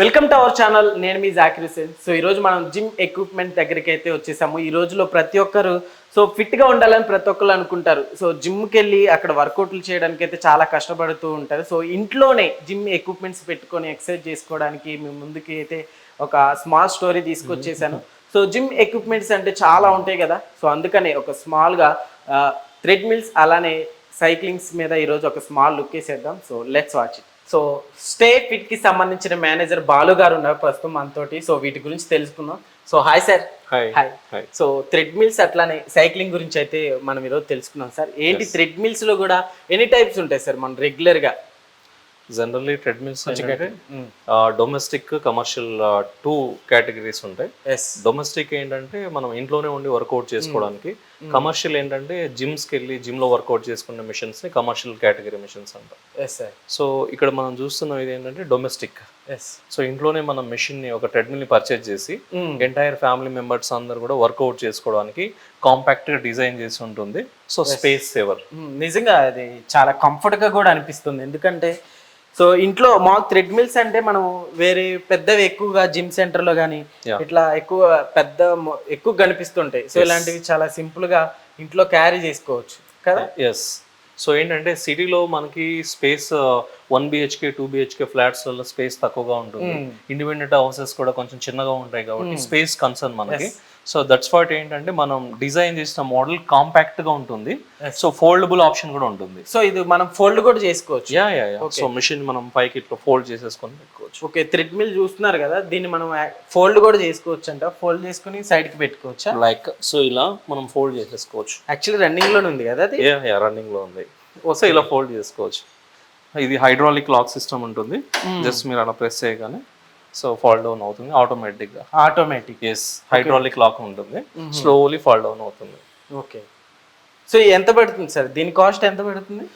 Welcome to our channel. నేను మీ Zakir Hussain so ఈరోజు మనం జిమ్ ఎక్విప్మెంట్ దగ్గరికి అయితే వచ్చేసాము. ఈ రోజులో ప్రతి ఒక్కరు సో ఫిట్గా ఉండాలని ప్రతి ఒక్కరు అనుకుంటారు. సో జిమ్కి వెళ్ళి అక్కడ వర్కౌట్లు చేయడానికి అయితే చాలా కష్టపడుతూ ఉంటారు. సో ఇంట్లోనే జిమ్ ఎక్విప్మెంట్స్ పెట్టుకొని ఎక్సర్సైజ్ చేసుకోవడానికి మీ ముందుకి అయితే ఒక స్మాల్ స్టోరీ తీసుకొచ్చేసాను. సో జిమ్ ఎక్విప్మెంట్స్ అంటే చాలా ఉంటాయి కదా. సో అందుకనే ఒక స్మాల్గా థ్రెడ్మిల్స్ అలానే సైక్లింగ్స్ మీద ఈరోజు ఒక స్మాల్ లుక్ వేసేద్దాం. So let's watch it so Stay ఫిట్కి సంబంధించిన మేనేజర్ బాలు గారు ఉన్నారు ప్రస్తుతం మనతోటి. సో వీటి గురించి తెలుసుకుందాం. So hi sir. Hi hi so treadmills అట్లానే సైక్లింగ్ గురించి అయితే మనం ఈరోజు తెలుసుకున్నాం సార్. ఏంటి థ్రెడ్ మిల్స్లో కూడా ఎన్ని టైప్స్ ఉంటాయి సార్? మనం రెగ్యులర్గా generally treadmills domestic commercial two categories ఉంటాయి. ఎస్ డొమెస్టిక్ ఏంటంటే మనం ఇంట్లోనే ఉండి వర్కౌట్ చేసుకోవడానికి. కమర్షియల్ ఏంటంటే జిమ్స్కి వెళ్ళి జిమ్లో వర్కౌట్ చేసుకునే మిషన్స్ని కమర్షియల్ కేటగిరీ మిషన్స్ అంటాం. సో ఇక్కడ మనం చూస్తున్న ఇది ఏంటంటే డొమెస్టిక్ ఎస్ సో ఇంట్లోనే మనం మెషిన్ని ఒక ట్రెడ్మిల్ని పర్చేజ్ చేసి ఎంటైర్ ఫ్యామిలీ మెంబర్స్ అందరు కూడా వర్కౌట్ చేసుకోవడానికి కాంపాక్ట్గా డిజైన్ చేసి ఉంటుంది. సో స్పేస్ సేవర్ నిజంగా అది చాలా కంఫర్ట్గా కూడా అనిపిస్తుంది. ఎందుకంటే సో ఇంట్లో మా థ్రెడ్ మిల్స్ అంటే మనం వేరే పెద్దవి ఎక్కువగా జిమ్ సెంటర్లో కానీ. ఇట్లా ఎక్కువ పెద్ద ఎక్కువ కనిపిస్తుంటాయి. సో ఇలాంటివి చాలా సింపుల్గా ఇంట్లో క్యారీ చేసుకోవచ్చు. కదా? ఎస్ సో ఏంటంటే సిటీలో మనకి space one BHK two BHK flats వల్ల స్పేస్ తక్కువగా ఉంటుంది. ఇండిపెండెంట్ హౌసెస్ కూడా కొంచెం చిన్నగా ఉంటాయి కాబట్టి స్పేస్ కన్సర్న్ మనకి. సో దట్స్ వాట్ ఏంటంటే మనం డిజైన్ చేసిన మోడల్ కాంపాక్ట్గా ఉంటుంది సో ఫోల్డబుల్ ఆప్షన్ కూడా ఉంటుంది. సో ఇది మనం ఫోల్డ్ కూడా చేసుకోవచ్చు. Yeah yeah yeah so machine మనం పైకి ఇట్లా ఫోల్డ్ చేసేసుకొని పెట్టుకోవచ్చు. ఓకే థ్రెడ్ మిల్ చూస్తున్నారు కదా దీన్ని మనం ఫోల్డ్ కూడా చేసుకోవచ్చు అంట ఫోల్డ్ చేసుకుని సైడ్కి పెట్టుకోవచ్చా? లైక్ సో ఇలా మనం ఫోల్డ్ చేసేసుకోవచ్చు. యాక్చువల్లీ రన్నింగ్లోనే ఉంది కదా అది? యా యా రన్నింగ్లో ఉంది. సో ఇలా ఫోల్డ్ చేసుకోవచ్చు. ఇది హైడ్రాలిక్ లాక్ సిస్టమ్ ఉంటుంది. జస్ట్ మీరు అలా ప్రెస్ చేయగానే సో ఫాల్ డౌన్ అవుతుంది ఆటోమేటిక్. గా ఆటోమేటిక్ ఎస్ హైడ్రాలిక్ లాక్ ఉంటుంది స్లోలీ ఫాల్ డౌన్ అవుతుంది. ఓకే. సో ఎంత పడుతుంది సార్? దీని కాస్ట్ ఎంత పడుతుంది?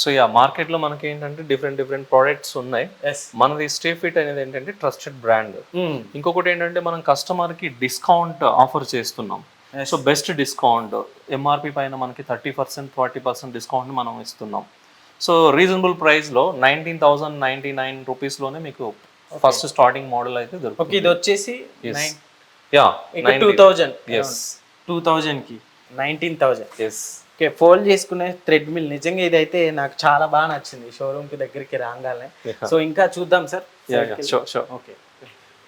సో యా మార్కెట్లో మనకి ఏంటంటే డిఫరెంట్ డిఫరెంట్ ప్రోడక్ట్స్ ఉన్నాయి. ఎస్ మనది స్టే ఫిట్ అనేది ఏంటంటే ట్రస్టెడ్ బ్రాండ్ ఇంకొకటి ఏంటంటే మనం కస్టమర్కి డిస్కౌంట్ ఆఫర్ చేస్తున్నాం సో బెస్ట్ డిస్కౌంట్ ఎంఆర్పి పైన మనకి thirty percent forty percent discount మనం ఇస్తున్నాం. సో రీజనబుల్ ప్రైస్లో నైన్టీన్ థౌసండ్ నైన్టీ నైన్ రూపీస్లోనే మీకు ఫస్ట్ స్టార్టింగ్ మోడల్ అయితే ఓకే దొరుకుతుంది ఇది వచ్చేసి yeah two thousand yes two nineteen thousand. Yes okay fold చేసుకునే థ్రెడ్ మిల్ నిజంగా ఇదైతే నాకు చాలా బాగా నచ్చింది. షోరూమ్కి దగ్గరికి రాగానే. సో ఇంకా చూద్దాం సార్. ఓకే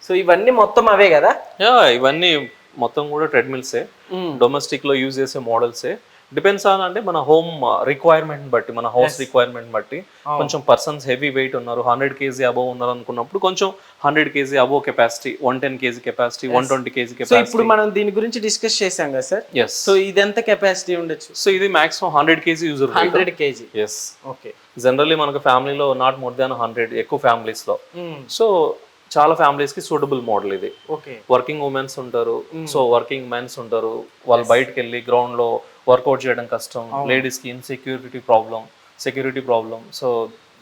సో ఇవన్నీ మొత్తం అవే కదా? యా ఇవన్నీ మొత్తం కూడా ట్రెడ్మిల్సే డొమెస్టిక్లో యూజ్ చేసే మోడల్సే డిపెండ్స్ ఆన్ అంటే మన హోమ్ రిక్వైర్మెంట్ బట్టి మన హౌస్ రిక్వైర్మెంట్ బట్టి. కొంచెం పర్సన్స్ హెవీ వెయిట్ ఉన్నారు హండ్రెడ్ కేజీ అబోవ్ ఉన్నారు అనుకున్నప్పుడు కొంచెం hundred KG above capacity one ten KG capacity one twenty KG capacity ఇప్పుడు మనం దీని గురించి డిస్కస్ చేసాం కదా సార్ ఎస్ సో ఇది ఎంత కెపాసిటీ ఉండొచ్చు? సో ఇది maximum hundred KG user hundred KG yes okay generally మనకు ఫ్యామిలీలో నాట్ మోర్ దాన్ హండ్రెడ్ ఎక్కువ families లో. సో చాలా families కి సూటబుల్ మోడల్ ఇది. ఓకే వర్కింగ్ ఉమెన్స్ ఉంటారు. సో వర్కింగ్ మెన్స్ ఉంటారు. వాళ్ళు బయటకు వెళ్ళి గ్రౌండ్లో వర్కౌట్ చేయడం కష్టం లేడీస్కి insecurity problem security problem so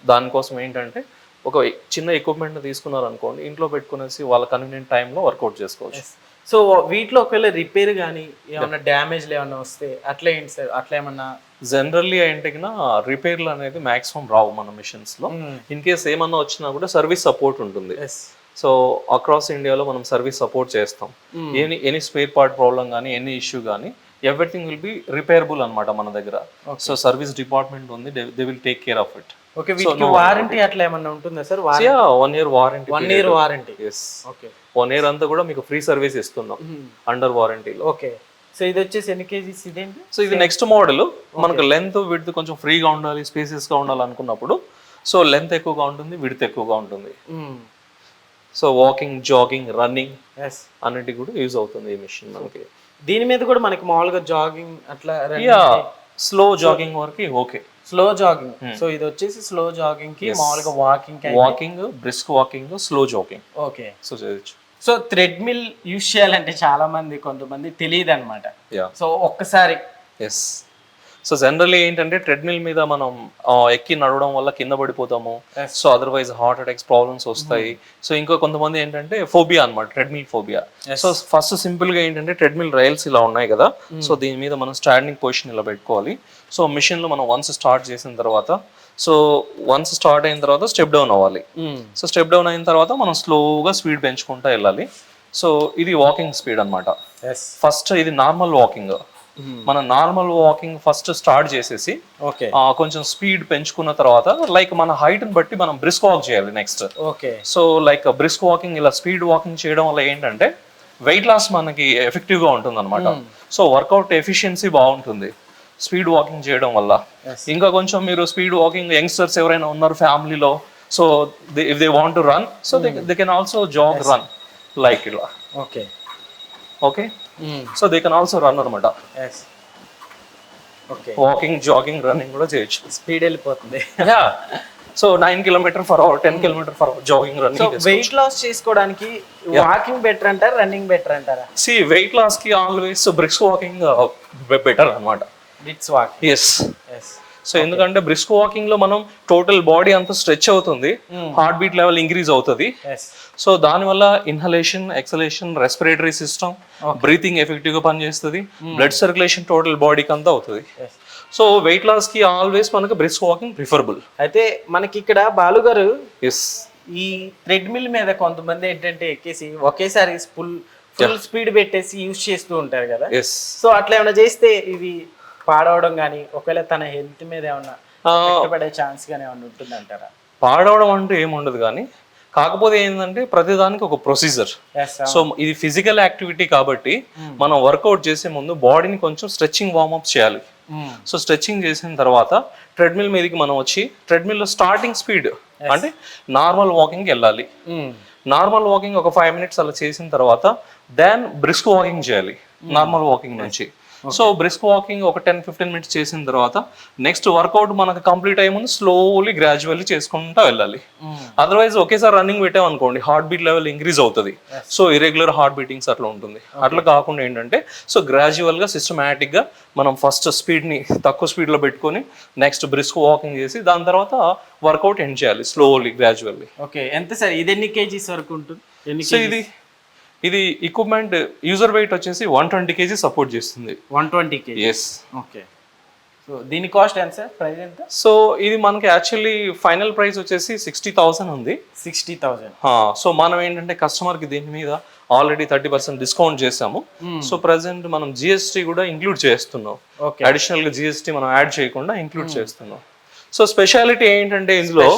దానికోసం ఏంటంటే ఒక చిన్న ఎక్విప్మెంట్ తీసుకున్నారు అనుకోండి ఇంట్లో పెట్టుకునేసి వాళ్ళ కన్వీనియంట్ టైంలో వర్కౌట్ చేసుకోవచ్చు. సో వీటిలో ఒకవేళ రిపేర్ కానీ ఏమన్నా డ్యామేజ్ ఏమన్నా వస్తే అట్లా ఏంటి సార్? అట్లా ఏమన్నా? జనరల్లీ ఏంటి రిపేర్లు అనేది మాక్సిమం రావు మన మిషన్స్లో. ఇన్ కేస్ ఏమన్నా వచ్చినా కూడా సర్వీస్ సపోర్ట్ ఉంటుంది. సో అక్రాస్ ఇండియాలో మనం సర్వీస్ సపోర్ట్ చేస్తాం. Any any spare part problem కానీ ఎనీ ఇష్యూ కానీ ఎవ్రీథింగ్ విల్ బి రిపేరబుల్ అన్నమాట మన దగ్గర. సో సర్వీస్ డిపార్ట్మెంట్ ఉంది they will take care of it. Okay వీటికి వారంటీ అట్లా ఏమన్నా ఉంటుందా sir? One year warranty one year warranty yes okay one year అంతా కూడా మీకు ఫ్రీ సర్వీస్ ఇస్తున్నాం అండర్ వారంటీలో ఓకే సో ఇది వచ్చేసి ఎన్ని కేజీస్ ఇదేంటి? సో ఇది నెక్స్ట్ మోడల్ మనకు లెంత్ విడ్త్ కొంచెం ఫ్రీగా ఉండాలి స్పేసెస్గా ఉండాలి అనుకున్నప్పుడు. సో లెంత్ ఎక్కువగా ఉంటుంది విడ్త్ ఎక్కువగా ఉంటుంది. So walking jogging running yes అన్నిటికి కూడా యూజ్ అవుతుంది ఈ మిషన్ మనకి. దీని మీద కూడా మనకి మామూలుగా జాగింగ్ అట్లా యా స్లో జాగింగ్ వరకు ఓకే స్లో జాగింగ్ సో ఇది వచ్చేసి స్లో జాగింగ్కి మామూలుగా walking walking brisk walking slow jogging okay so చేయొచ్చు. సో థ్రెడ్ మిల్ యూస్ చేయాలంటే చాలా మంది కొంతమంది తెలియదు అనమాట సో ఒక్కసారి ఎస్ సో జనరల్లీ ఏంటంటే ట్రెడ్మిల్ మీద మనం ఎక్కి నడవడం వల్ల కింద పడిపోతాము. So otherwise heart attacks problems వస్తాయి. సో ఇంకా కొంతమంది ఏంటంటే ఫోబియా అన్నమాట ట్రెడ్మిల్ ఫోబియా సో ఫస్ట్ సింపుల్గా ఏంటంటే ట్రెడ్మిల్ రైల్స్ ఇలా ఉన్నాయి కదా. సో దీని మీద మనం స్టాండింగ్ పొజిషన్ ఇలా పెట్టుకోవాలి. సో మిషన్లో మనం వన్స్ స్టార్ట్ చేసిన తర్వాత సో వన్స్ స్టార్ట్ అయిన తర్వాత స్టెప్ డౌన్ అవ్వాలి. సో స్టెప్ డౌన్ అయిన తర్వాత మనం స్లోగా స్పీడ్ పెంచుకుంటూ వెళ్ళాలి. సో ఇది వాకింగ్ స్పీడ్ అన్నమాట. ఎస్ ఫస్ట్ ఇది నార్మల్ వాకింగ్ మనం నార్మల్ వాకింగ్ ఫస్ట్ స్టార్ట్ చేసేసి ఓకే. కొంచెం స్పీడ్ పెంచుకున్న తర్వాత లైక్ మన height ని బట్టి మనం బ్రిస్క్ వాక్ చేయాలి next. Okay. So like brisk walking ఇలా స్పీడ్ వాకింగ్ చేయడం వల్ల ఏంటంటే వెయిట్ లాస్ మనకి ఎఫెక్టివ్గా ఉంటుంది అనమాట సో వర్కౌట్ ఎఫిషియన్సీ బాగుంటుంది స్పీడ్ వాకింగ్ చేయడం వల్ల. ఇంకా కొంచెం మీరు స్పీడ్ వాకింగ్ యంగ్స్టర్స్ ఎవరైనా ఉన్నారు ఫ్యామిలీలో so if they want to run so they they can also jog run like ఇలా. Okay. Okay? So they can also run అనమాట. వాకింగ్ జాగింగ్ రన్నింగ్ కూడా చేయొచ్చు. స్పీడ్ వెళ్ళిపోతుంది. So nine kilometer per hour ten kilometer per hour jogging running weight loss చేసుకోవడానికి walking better అంటారా running better అంటారా? See weight లాస్కి always brisk walking better అన్నమాట బిట్స్ వాక్ ఎస్ ఎస్ సో ఎందుకంటే బ్రిస్క్ వాకింగ్లో మనం టోటల్ బాడీ అంతా స్ట్రెచ్ అవుతుంది. హార్ట్ బీట్ లెవెల్ ఇంక్రీజ్ అవుతుంది. సో దానివల్ల inhalation exhalation respiratory system breathing ఎఫెక్టివ్గా పనిచేస్తుంది. బ్లడ్ సర్క్యులేషన్ టోటల్ బాడీకి అంతా అవుతుంది. సో వెయిట్ లాస్కి ఆల్వేస్ మనకి బ్రిస్క్ వాకింగ్ ప్రిఫరబుల్ అయితే మనకి ఇక్కడ బాలు గారు ఎస్ ఈ థ్రెడ్మిల్ మీద కొంతమంది ఏంటంటే ఎక్కేసి ఒకేసారి ఫుల్ ఫుల్ స్పీడ్ పెట్టేసి యూజ్ చేస్తూ ఉంటారు కదా. సో అట్లా ఏమైనా చేస్తే ఇవి పాడవడం కానీ ఒకవేళ తన హెల్త్ మీద ఏమన్నా పడే ఛాన్స్ కానీ ఏమన్నా ఉంటుంది అంటారా పాడవడం అంటూ ఏముండదు కానీ కాకపోతే ఏంటంటే ప్రతిదానికి ఒక ప్రొసీజర్ సో ఇది ఫిజికల్ యాక్టివిటీ కాబట్టి మనం వర్కౌట్ చేసే ముందు బాడీని కొంచెం స్ట్రెచ్చింగ్ వార్మప్ చేయాలి. సో స్ట్రెచ్చింగ్ చేసిన తర్వాత ట్రెడ్మిల్ మీదకి మనం వచ్చి ట్రెడ్మిల్లో స్టార్టింగ్ స్పీడ్ అంటే నార్మల్ వాకింగ్ వెళ్ళాలి. నార్మల్ వాకింగ్ ఒక ఫైవ్ మినిట్స్ అలా చేసిన తర్వాత దెన్ బ్రిస్క్ వాకింగ్ చేయాలి. నార్మల్ వాకింగ్ నుంచి. సో బ్రిస్క్ వాకింగ్ ఒక టెన్ ఫిఫ్టీన్ మినిట్స్ చేసిన తర్వాత నెక్స్ట్ వర్కౌట్ మనకు కంప్లీట్ అయ్యే ముందు స్లోలీ గ్రాడ్యువల్లీ చేసుకుంటూ వెళ్ళాలి. అదర్వైజ్ ఒకేసారి రన్నింగ్ పెట్టాం అనుకోండి హార్ట్ బీట్ లెవెల్ ఇంక్రీజ్ అవుతుంది. సో ఇరెగ్యులర్ హార్ట్ బీటింగ్స్ అట్లా ఉంటుంది. అట్లా కాకుండా ఏంటంటే సో గ్రాడ్యువల్గా సిస్టమేటిక్గా మనం ఫస్ట్ స్పీడ్ని తక్కువ స్పీడ్లో పెట్టుకొని నెక్స్ట్ బ్రిస్క్ వాకింగ్ చేసి దాని తర్వాత వర్కౌట్ ఎండ్ చేయాలి స్లోలీ గ్రాడ్యువల్లీ ఓకే ఎంత సార్? ఇది ఎన్ని కేజీస్ వరకు ఉంటుంది? సో ఇది ఇది ఎక్విప్మెంట్ యూజర్ వెయిట్ వచ్చేసి వన్ ట్వంటీ కేజీ సపోర్ట్ చేస్తుంది. One twenty KG yes okay so దీని కాస్ట్ ఎంత సార్? ప్రైస్ ఎంత? సో ఇది మనకి యాక్చువల్లీ ఫైనల్ ప్రైస్ వచ్చేసి సిక్స్టీ థౌసండ్ ఉంది. సిక్స్టీ థౌజండ్ సో మనం ఏంటంటే కస్టమర్కి దీని మీద ఆల్రెడీ థర్టీ పర్సెంట్ డిస్కౌంట్ చేసాము సో ప్రజెంట్ మనం జిఎస్టీ కూడా ఇంక్లూడ్ చేస్తున్నాం. ఓకే అడిషనల్గా జిఎస్టీ మనం యాడ్ చేయకుండా ఇంక్లూడ్ చేస్తున్నాం. సో స్పెషాలిటీ ఏంటంటే ఇందులో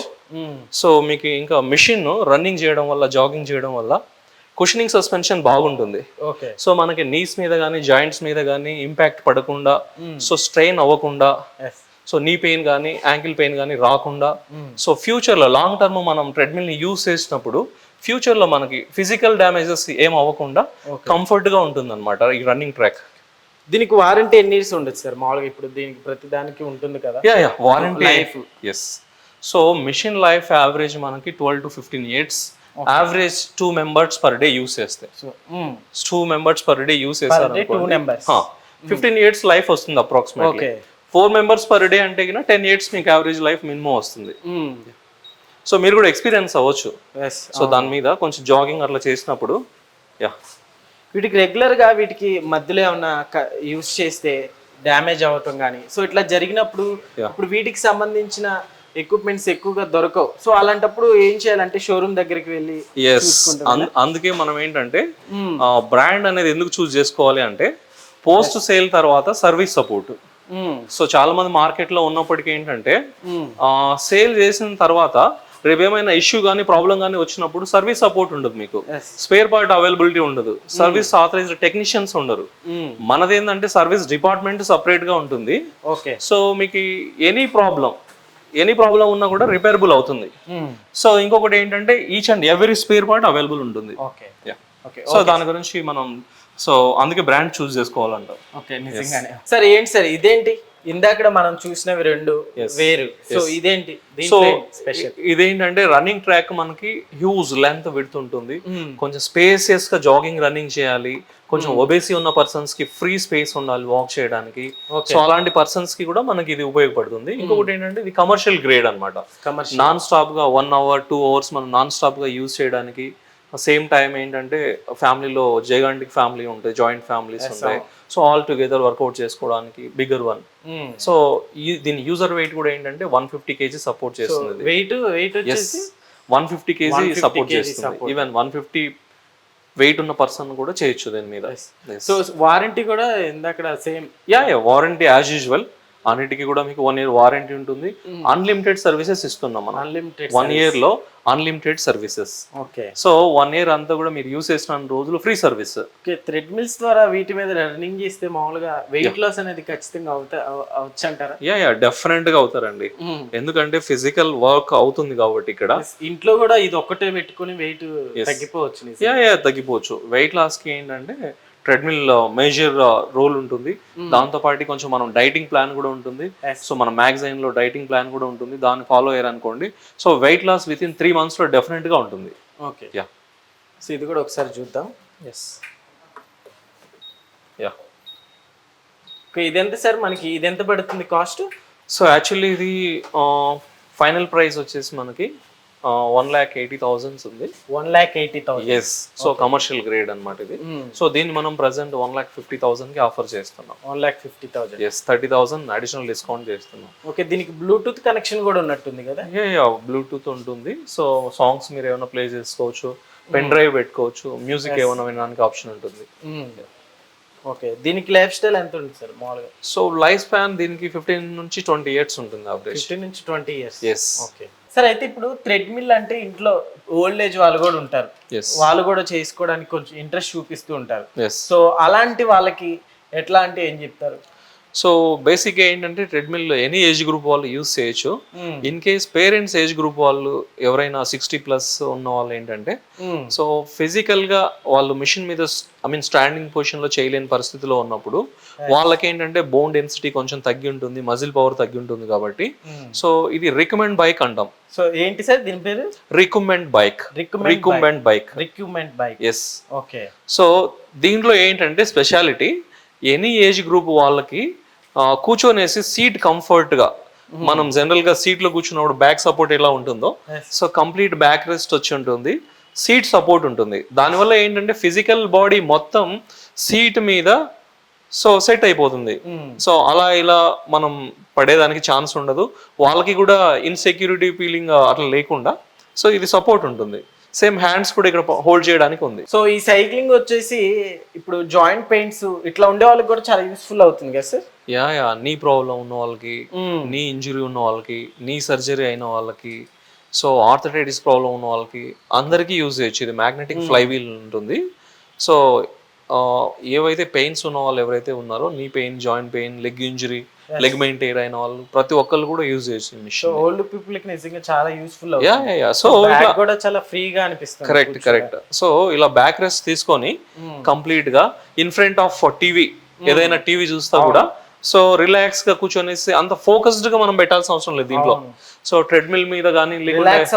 సో మీకు ఇంకా మిషన్ రన్నింగ్ చేయడం వల్ల జాగింగ్ చేయడం వల్ల కుషనింగ్ సస్పెన్షన్ బాగుంటుంది. ఓకే సో మనకి నీస్ మీద కానీ జాయింట్స్ మీద కానీ ఇంపాక్ట్ పడకుండా సో స్ట్రెయిన్ అవ్వకుండా సో నీ పెయిన్ కానీ యాంకిల్ పెయిన్ కానీ రాకుండా సో ఫ్యూచర్లో లాంగ్ టర్మ్ మనం ట్రెడ్మిల్ని యూస్ చేసినప్పుడు ఫ్యూచర్లో మనకి ఫిజికల్ డ్యామేజెస్ ఏం అవ్వకుండా కంఫర్ట్గా ఉంటుంది అనమాట ఈ రన్నింగ్ ట్రాక్ దీనికి వారంటీ ఎన్ని ఇయర్స్ ఉండొచ్చు సార్? మామూలుగా ఇప్పుడు దీనికి ప్రతి దానికి ఉంటుంది కదా? Yeah yeah warranty Life. Yes so machine life average మనకి twelve to fifteen years average two members per day use చేస్తే. Two members per day use చేస్తారు ఫిఫ్టీన్ ఇయర్స్ లైఫ్ వస్తుంది approximately four members per day అంటే ten years మీకు average life minimum వస్తుంది. So మీరు కూడా experience అవ్వచ్చు. సో దాని మీద కొంచెం జాగింగ్ అట్లా చేసినప్పుడు యా వీటికి రెగ్యులర్గా వీటికి మధ్యలో ఏమన్నా యూస్ చేస్తే డ్యామేజ్ అవ్వటం కానీ సో ఇట్లా జరిగినప్పుడు. ఇప్పుడు వీటికి సంబంధించిన ఎక్విప్మెంట్స్ ఎక్కువగా దొరకవు. సో అలాంటప్పుడు ఏం చేయాలంటే షోరూమ్ దగ్గరికి వెళ్ళి ఎస్ అందుకే మనం ఏంటంటే బ్రాండ్ అనేది ఎందుకు చూస్ చేసుకోవాలి అంటే పోస్ట్ సేల్ తర్వాత సర్వీస్ సపోర్ట్ సో చాలా మంది మార్కెట్లో ఉన్నప్పటికీ ఏంటంటే సేల్ చేసిన తర్వాత రేపు ఏమైనా ఇష్యూ కానీ ప్రాబ్లం కానీ వచ్చినప్పుడు సర్వీస్ సపోర్ట్ ఉండదు మీకు. స్పేర్ పార్ట్ అవైలబిలిటీ ఉండదు. సర్వీస్ ఆథరైజ్డ్ టెక్నీషియన్స్ ఉండరు. మనది ఏంటంటే సర్వీస్ డిపార్ట్మెంట్ సపరేట్గా ఉంటుంది. ఓకే సో మీకు ఎనీ ప్రాబ్లం ఎనీ ప్రాబ్లం ఉన్నా కూడా రిపేరబుల్ అవుతుంది. సో ఇంకొకటి ఏంటంటే each and every spare part available ఉంటుంది. Okay Yeah. ఓకే సో దాని గురించి మనం సో అందుకే బ్రాండ్ చూస్ ఓకే నిజంగానే. సార్ ఏంటి సార్ ఇదేంటి? ఇందాక మనం చూసినవి రెండు వేరు. సో ఇదేంటి? సో స్పెషల్ ఇదేంటంటే రన్నింగ్ ట్రాక్ మనకి హ్యూజ్ లెంత్ విడ్త్ ఉంటుంది. కొంచెం స్పేసియస్గా జాగింగ్ రన్నింగ్ చేయాలి. కొంచెం ఒబేసి ఉన్న పర్సన్స్కి ఫ్రీ స్పేస్ ఉండాలి వాక్ చేయడానికి. సో అలాంటి పర్సన్స్కి కూడా మనకి ఇది ఉపయోగపడుతుంది. ఇంకొకటి ఏంటంటే ఇది కమర్షియల్ గ్రేడ్ కమర్షియల్ నాన్ స్టాప్గా వన్ అవర్ టూ అవర్స్ మనం నాన్ స్టాప్గా యూజ్ చేయడానికి సేమ్ టైం ఏంటంటే ఫ్యామిలీలో జైగాంటిక్ ఫ్యామిలీ ఉంటాయి జాయింట్ ఫ్యామిలీస్ ఉంటాయి. సో ఆల్ టుగెదర్ వర్కౌట్ చేసుకోవడానికి బిగ్గర్ వన్ సో దీని యూజర్ వెయిట్ కూడా ఏంటంటే వన్ ఫిఫ్టీ కేజీ సపోర్ట్ చేస్తుంది. వెయిట్ వెయిట్ వచ్చేసి? వన్ ఫిఫ్టీ కేజీ 150 సపోర్ట్ చేస్తుంది. ఈవెన్ వన్ ఫిఫ్టీ వెయిట్ ఉన్న పర్సన్ కూడా చేయొచ్చు దీని మీద. సో వారంటీ కూడా ఇందాక same yeah yeah warranty as usual అన్నిటికీ కూడా మీకు వన్ ఇయర్ వారంటీ ఉంటుంది. అన్లిమిటెడ్ సర్వీసెస్ ఇస్తున్నాం మనం. అన్లిమిటెడ్ వన్ ఇయర్లో unlimited services okay so one year అంతా కూడా మీరు యూస్ చేసిన రోజులు free service okay treadmills ద్వారా వీటి మీద రన్నింగ్ చేస్తే మామూలుగా వెయిట్ లాస్ అనేది ఖచ్చితంగా అవుతా అవచ్చు అంటారా యా యా డెఫినెట్గా అవుతారండి. ఎందుకంటే ఫిజికల్ వర్క్ అవుతుంది కాబట్టి ఇక్కడ. ఇంట్లో కూడా ఇది ఒక్కటే పెట్టుకుని వెయిట్ తగ్గిపోవచ్చు. యా యా తగ్గిపోవచ్చు. వెయిట్ లాస్కి ఏంటంటే ట్రెడ్మిల్ మేజర్ రోల్ ఉంటుంది. దాంతో పాటు కొంచెం మనం డైటింగ్ ప్లాన్ కూడా ఉంటుంది. సో మన మ్యాగజైన్లో డైటింగ్ ప్లాన్ కూడా ఉంటుంది. దాన్ని follow అయ్యారనుకోండి so weight loss within three మంత్స్లో డెఫినెట్గా ఉంటుంది. ఓకే. యా సో ఇది కూడా ఒకసారి చూద్దాం. ఎస్ యా ఓకే ఇది ఎంత సార్ మనకి? ఇది ఎంత పడుతుంది కాస్ట్? సో యాక్చువల్లీ ఇది ఫైనల్ ప్రైస్ వచ్చేసి మనకి వన్ ల్యాక్ ఎయిటీ థౌజండ్స్ ఉంది. One lakh eighty thousand yes so commercial grade అన్నమాట ఇది. సో దీన్ని మనం ప్రజెంట్ వన్ ల్యాక్ ఫిఫ్టీ థౌసండ్కి ఆఫర్ చేస్తున్నాం. One lakh fifty thousand yes thirty thousand additional discount చేస్తున్నాం. ఓకే దీనికి బ్లూటూత్ కనెక్షన్ కూడా ఉన్నట్టుంది కదా? బ్లూటూత్ ఉంటుంది. సో సాంగ్స్ మీరు ఏమైనా ప్లే చేసుకోవచ్చు పెన్ డ్రైవ్ పెట్టుకోవచ్చు మ్యూజిక్ ఏమైనా వినడానికి ఆప్షన్ ఉంటుంది. ఓకే దీనికి లైఫ్ స్టైల్ ఎంత ఉంటుంది సార్ మామూలుగా? సో లైఫ్ స్పాన్ దీనికి ఫిఫ్టీన్ నుంచి ట్వంటీ ఇయర్స్ ఉంటుంది ఫిఫ్టీన్ నుంచి twenty years yes okay sir అయితే ఇప్పుడు థ్రెడ్ మిల్ అంటే ఇంట్లో ఓల్డ్ ఏజ్ వాళ్ళు కూడా ఉంటారు. వాళ్ళు కూడా చేసుకోవడానికి కొంచెం ఇంట్రెస్ట్ చూపిస్తూ ఉంటారు. సో అలాంటి వాళ్ళకి ఎట్లా అంటే ఏం చెప్తారు? సో బేసిక్ ఏంటంటే ట్రెడ్మిల్ ఎనీ ఏజ్ గ్రూప్ వాళ్ళు యూస్ చేయొచ్చు. In case parents age group వాళ్ళు ఎవరైనా సిక్స్టీ ప్లస్ ఉన్న వాళ్ళు ఏంటంటే సో ఫిజికల్గా వాళ్ళు మిషన్ మీద ఐ మీన్ స్టాండింగ్ పొజిషన్లో చేయలేని పరిస్థితిలో ఉన్నప్పుడు వాళ్ళకి ఏంటంటే బోన్ డెన్సిటీ కొంచెం తగ్గి ఉంటుంది మజిల్ పవర్ తగ్గి ఉంటుంది కాబట్టి. సో ఇది రికమెండ్ బైక్ అంటాం. సో ఏంటి సార్ దీని పేరు? Recumbent bike. Recumbent recumbent bike. Recruitment bike. Yes okay. So దీంట్లో ఏంటంటే స్పెషాలిటీ ఎనీ ఏజ్ గ్రూప్ వాళ్ళకి కూర్చొనేసి సీట్ కంఫర్ట్గా మనం జనరల్గా సీట్లో కూర్చున్నప్పుడు బ్యాక్ సపోర్ట్ ఎలా ఉంటుందో. సో కంప్లీట్ బ్యాక్ రెస్ట్ వచ్చి ఉంటుంది. సీట్ సపోర్ట్ ఉంటుంది. దానివల్ల ఏంటంటే ఫిజికల్ బాడీ మొత్తం సీట్ మీద సో సెట్ అయిపోతుంది. సో అలా ఇలా మనం పడేదానికి ఛాన్స్ ఉండదు. వాళ్ళకి కూడా ఇన్సెక్యూరిటీ ఫీలింగ్ అట్లా లేకుండా సో ఇది సపోర్ట్ ఉంటుంది. సేమ్ హ్యాండ్స్ కూడా ఇక్కడ హోల్డ్ చేయడానికి ఉంది. సో ఈ సైక్లింగ్ వచ్చేసి ఇప్పుడు జాయింట్ పెయిన్స్ ఇట్లా ఉండే వాళ్ళకి కూడా చాలా యూస్ఫుల్ అవుతుంది కదా sir yeah yeah knee problem ఉన్న వాళ్ళకి నీ ఇంజురీ ఉన్న వాళ్ళకి నీ సర్జరీ అయిన వాళ్ళకి సో ఆర్థరైటిస్ ప్రాబ్లం ఉన్న వాళ్ళకి అందరికీ యూజ్ చేయొచ్చు. ఇది మ్యాగ్నెటిక్ ఫ్లై వీల్ ఉంటుంది. సో ఏవైతే పెయిన్స్ ఉన్న వాళ్ళు ఎవరైతే ఉన్నారో knee pain joint pain leg injury leg maintain అయిన వాళ్ళు ప్రతి ఒక్కళ్ళు కూడా యూజ్ చేయొచ్చు మిషన్ ఓల్డ్ పీపుల్కి నిజంగా చాలా useful yeah yeah yeah so కూడా చాలా ఫ్రీగా అనిపిస్తుంది కరెక్ట్ కరెక్ట్ సో ఇలా బ్యాక్ రెస్ట్ తీసుకొని కంప్లీట్గా ఇన్ ఫ్రంట్ ఆఫ్ టీవీ ఏదైనా టీవీ చూస్తా కూడా సో రిలాక్స్గా కూర్చొనేసి అంత ఫోకస్డ్గా మనం పెట్టాల్సిన అవసరం లేదు దీంట్లో సో ట్రెడ్మిల్ మీద కానీ రిలాక్స్.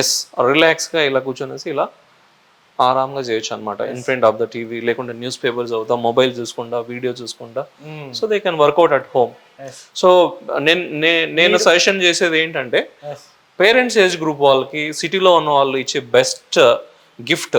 ఎస్గా ఇలా కూర్చొనేసి ఇలా ఆరాంగా చేయొచ్చు అనమాట in front of the TV లేకుంటే న్యూస్ పేపర్ చదువుతా మొబైల్ చూసుకుంటా వీడియో చూసుకుంటా. So they can work out at home. So నేను నేను సజెషన్ చేసేది ఏంటంటే. పేరెంట్స్ ఏజ్ గ్రూప్ వాళ్ళకి సిటీలో ఉన్న వాళ్ళు ఇచ్చే బెస్ట్ గిఫ్ట్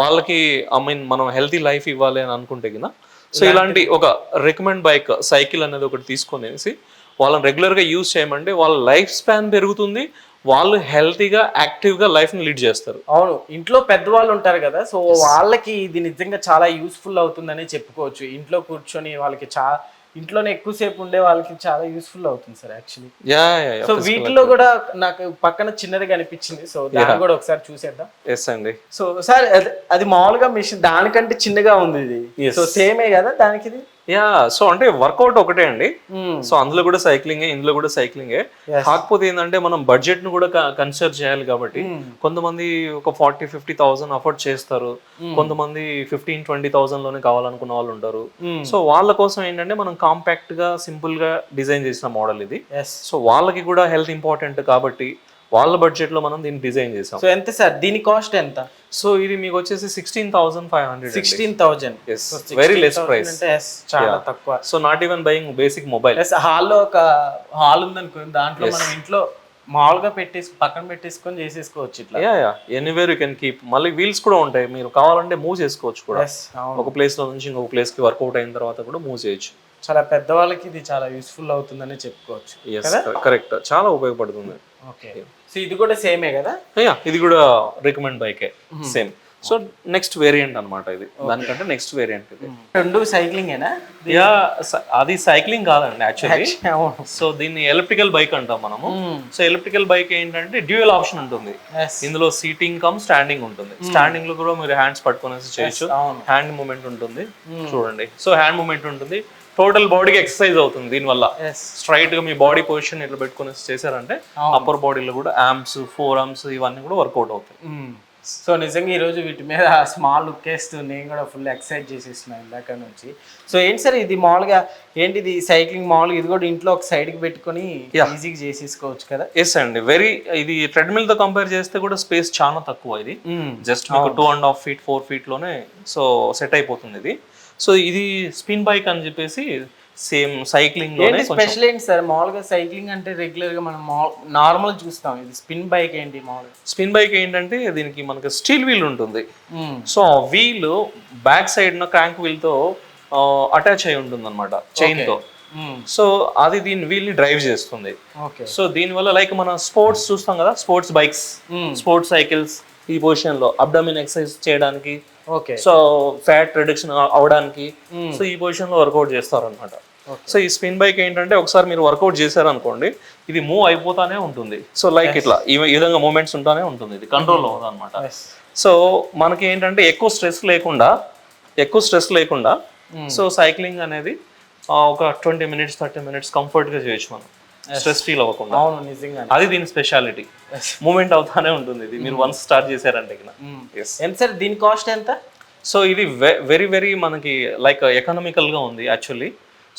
వాళ్ళకి ఐ మీన్ మనం హెల్తీ లైఫ్ ఇవ్వాలి అని అనుకుంటే కింద సో ఇలాంటి ఒక రికమెండ్ బైక్ సైకిల్ అనేది ఒకటి తీసుకొనేసి వాళ్ళని రెగ్యులర్గా యూజ్ చేయమంటే వాళ్ళ లైఫ్ స్పాన్ పెరుగుతుంది వాళ్ళు హెల్తీగా యాక్టివ్గా లైఫ్ని లీడ్ చేస్తారు. అవును ఇంట్లో పెద్దవాళ్ళు ఉంటారు కదా సో వాళ్ళకి ఇది నిజంగా చాలా యూస్ఫుల్ అవుతుందని చెప్పుకోవచ్చు. ఇంట్లో కూర్చొని వాళ్ళకి చాలా ఇంట్లోనే ఎక్కువసేపు ఉండే వాళ్ళకి చాలా యూస్ఫుల్ అవుతుంది సార్ యాక్చువల్లీ యా సో వీటిలో కూడా నాకు పక్కన చిన్నది కనిపించింది. సో దాన్ని కూడా ఒకసారి చూసేద్దాం. ఎస్ అండి. సో సార్ అది- అది మామూలుగా మిషన్ దానికంటే చిన్నగా ఉంది ఇది. సో సేమే కదా దానికి ఇది? యా సో అంటే వర్కౌట్ ఒకటే అండి. సో అందులో కూడా సైక్లింగే ఇందులో కూడా సైక్లింగే. కాకపోతే ఏంటంటే మనం బడ్జెట్ను కూడా కన్సిడర్ చేయాలి కాబట్టి కొంతమంది ఒక ఫార్టీ ఫిఫ్టీ థౌసండ్ అఫోర్డ్ చేస్తారు. కొంతమంది ఫిఫ్టీన్ ట్వంటీ థౌసండ్లోనే కావాలనుకున్న వాళ్ళు ఉంటారు. సో వాళ్ళ కోసం ఏంటంటే మనం కాంపాక్ట్గా సింపుల్గా డిజైన్ చేసిన మోడల్ ఇది. సో వాళ్ళకి కూడా హెల్త్ ఇంపార్టెంట్ కాబట్టి వాళ్ళ బడ్జెట్లో మనం దీన్ని డిజైన్ చేసాం. సో ఎంత సార్? దీని కాస్ట్ ఎంత? సో ఇది మీకు వచ్చేసి sixteen thousand five hundred sixteen thousand yes very less price చాలా తక్కువ. So not even buying basic mobile హాల్లో ఒక హాల్ ఉందనుకో దాంట్లో మనం ఇంట్లో మామూలుగా పెట్టేసి పక్కన పెట్టేసుకొని చేసేసుకోవచ్చు ఇట్లా. Yeah yeah anywhere you can keep మళ్ళీ వీల్స్ కూడా ఉంటాయి. మీరు కావాలంటే మూవ్ చేసుకోవచ్చు కూడా. ఒక ప్లేస్లో నుంచి ఇంకొక ప్లేస్కి వర్కౌట్ అయిన తర్వాత కూడా మూవ్ చేయొచ్చు. చాలా పెద్దవాళ్ళకి ఇది చాలా యూస్ఫుల్ అవుతుందని చెప్పుకోవచ్చు. కరెక్ట్ చాలా ఉపయోగపడుతుంది. ఓకే సో ఇది కూడా సేమే కదా? యా ఇది కూడా రికమెండ్ బైకే సేమ్ సో నెక్స్ట్ వేరియంట్ అన్నమాట ఇది. దానికంటే నెక్స్ట్ వేరియంట్ ఇది. రెండు సైక్లింగేనా యా స- అది సైక్లింగ్ కాదండి యాక్చువల్లీ సో దీన్ని ఎలక్ట్రికల్ బైక్ అంటాం మనము. సో ఎలక్ట్రికల్ బైక్ ఏంటంటే డ్యూయల్ ఆప్షన్ ఉంటుంది. ఇందులో సీటింగ్ కమ్ స్టాండింగ్ ఉంటుంది. స్టాండింగ్లో కూడా మీరు హ్యాండ్స్ పట్టుకునేసి చేయొచ్చు. హ్యాండ్ మూమెంట్ ఉంటుంది. చూడండి. సో హ్యాండ్ మూమెంట్ ఉంటుంది. టోటల్ బాడీకి ఎక్సర్సైజ్ అవుతుంది దీనివల్ల. స్ట్రైట్గా మీ బాడీ పొజిషన్ ఇట్లా పెట్టుకుని చేశారంటే అప్పర్ బాడీలో కూడా ఆర్మ్స్ ఫోర్ ఆర్మ్స్ ఇవన్నీ కూడా వర్కౌట్ అవుతాయి. సో నిజంగా ఈరోజు వీటి మీద స్మాల్ లుక్ వేస్తూ నేను కూడా ఫుల్ ఎక్సైట్ చేసేస్తున్నాను ఇందాక నుంచి. సో ఏంటి సార్ ఇది మామూలుగా ఏంటి ఇది సైక్లింగ్ మామూలుగా? ఇది కూడా ఇంట్లో ఒక సైడ్కి పెట్టుకొని ఈజీగా చేసేసుకోవచ్చు కదా? ఎస్ అండి. వెరీ ఇది ట్రెడ్మిల్తో కంపేర్ చేస్తే కూడా స్పేస్ చాలా తక్కువ ఇది. Just two and half feet four ఫీట్లోనే so set అయిపోతుంది ఇది. సో ఇది స్పిన్ బైక్ అని చెప్పేసి సేమ్ సైక్లింగ్ ఏంటి స్పెషల్ ఏంటి సార్? మామూలుగా సైక్లింగ్ అంటే రెగ్యులర్గా మనం నార్మల్ చూస్తాం. ఇది స్పిన్ బైక్ ఏంటి మామూలుగా? స్పిన్ బైక్ ఏంటంటే దీనికి మనకి స్టీల్ వీల్ ఉంటుంది. సో వీల్ బ్యాక్ సైడ్ న క్రాంక్ వీల్తో అటాచ్ అయి ఉంటుంది అనమాట చైన్తో. సో అది దీని వీల్ని డ్రైవ్ చేస్తుంది. సో దీనివల్ల లైక్ మన స్పోర్ట్స్ చూస్తాం కదా స్పోర్ట్స్ బైక్స్ స్పోర్ట్స్ సైకిల్స్ ఈ పొజిషన్లో అబ్డమిన్ ఎక్సర్సైజ్ చేయడానికి సో ఫ్యాట్ రిడక్షన్ అవడానికి సో ఈ పొజిషన్లో వర్కౌట్ చేస్తారు అనమాట సో ఈ స్పిన్ బైక్ ఏంటంటే ఒకసారి మీరు వర్కౌట్ చేశారనుకోండి ఇది మూవ్ అయిపోతానే ఉంటుంది. సో లైక్ ఇట్లా ఈ విధంగా మూమెంట్స్ ఉంటానే ఉంటుంది. ఇది కంట్రోల్ అవ్వదు అనమాట సో మనకి ఏంటంటే ఎక్కువ స్ట్రెస్ లేకుండా ఎక్కువ స్ట్రెస్ లేకుండా సో సైక్లింగ్ అనేది ఒక ట్వంటీ మినిట్స్ థర్టీ మినిట్స్ కంఫర్ట్గా చేయొచ్చు మనం. స్ట్రెస్ ఫీల్ అవ్వకుండా. అవును నిజంగా అది దీని స్పెషాలిటీ మూమెంట్ అవుతానే ఉంటుంది. ఇది మీరు వన్స్ స్టార్ట్ చేశారంటే ఎస్ ఎంత సార్? దీని కాస్ట్ ఎంత? సో ఇది వెరీ వెరీ మనకి లైక్ ఎకనామికల్గా ఉంది యాక్చువల్లీ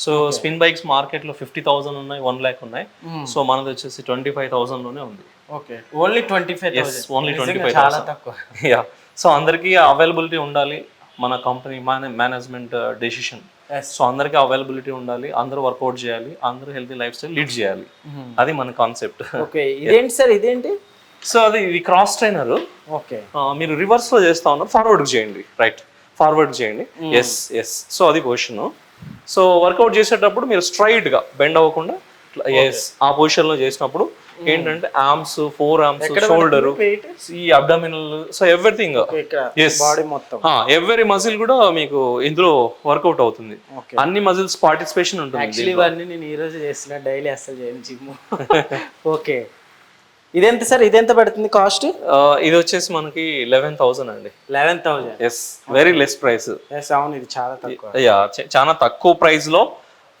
సో స్పిన్ బైక్స్ మార్కెట్లో ఫిఫ్టీ థౌసండ్ ఉన్నాయి వన్ ల్యాక్ ఉన్నాయి. సో మనది వచ్చేసి ట్వంటీ ఫైవ్ థౌసండ్లోనే ఉంది. Okay only twenty five only twenty five చాలా తక్కువ. యా సో అందరికీ అవైలబిలిటీ ఉండాలి. మన కంపెనీ మేనేజ్మెంట్ డెసిషన్. సో అందరికీ అవైలబిలిటీ ఉండాలి అందరూ వర్కౌట్ చేయాలి అందరూ హెల్తీ లైఫ్ స్టైల్ లీడ్ చేయాలి. అది మన కాన్సెప్ట్ ఓకే ఇదేంటి సార్ ఇదేంటి? సో అది ఇది క్రాస్ ట్రైనర్ ఓకే. మీరు రివర్స్లో చేస్తా ఉన్నారు ఫార్వర్డ్ చేయండి రైట్ ఫార్వర్డ్ చేయండి. ఎస్ ఎస్ సో అది పొజిషన్ సో వర్కౌట్ చేసేటప్పుడు మీరు స్ట్రైట్గా బెండ్ అవ్వకుండా ఎస్ ఆ పొజిషన్లో చేసినప్పుడు ఏంటంటే ఆర్మ్స్ ఫోర్ ఆర్మ్స్ షోల్డర్ ఈ abdominal so everything every muscle కూడా మీకు ఇందులో వర్కౌట్ అవుతుంది. అన్ని మజిల్స్ పార్టిసిపేషన్ ఉంటుంది ఇవన్నీ నేను ఈ రోజు చేస్తున్నా డైలీ అసలు చేయను జిమ్ ఓకే ఇదెంత సార్ ఇదెంత పడుతుంది కాస్ట్ ఆ, ఇది వచ్చేసి మనకి లెవెన్ థౌసండ్ అండి. Eleven thousand yes very less price yes అవును ఇది చాలా తక్కువ. యా చాలా తక్కువ ప్రైస్లో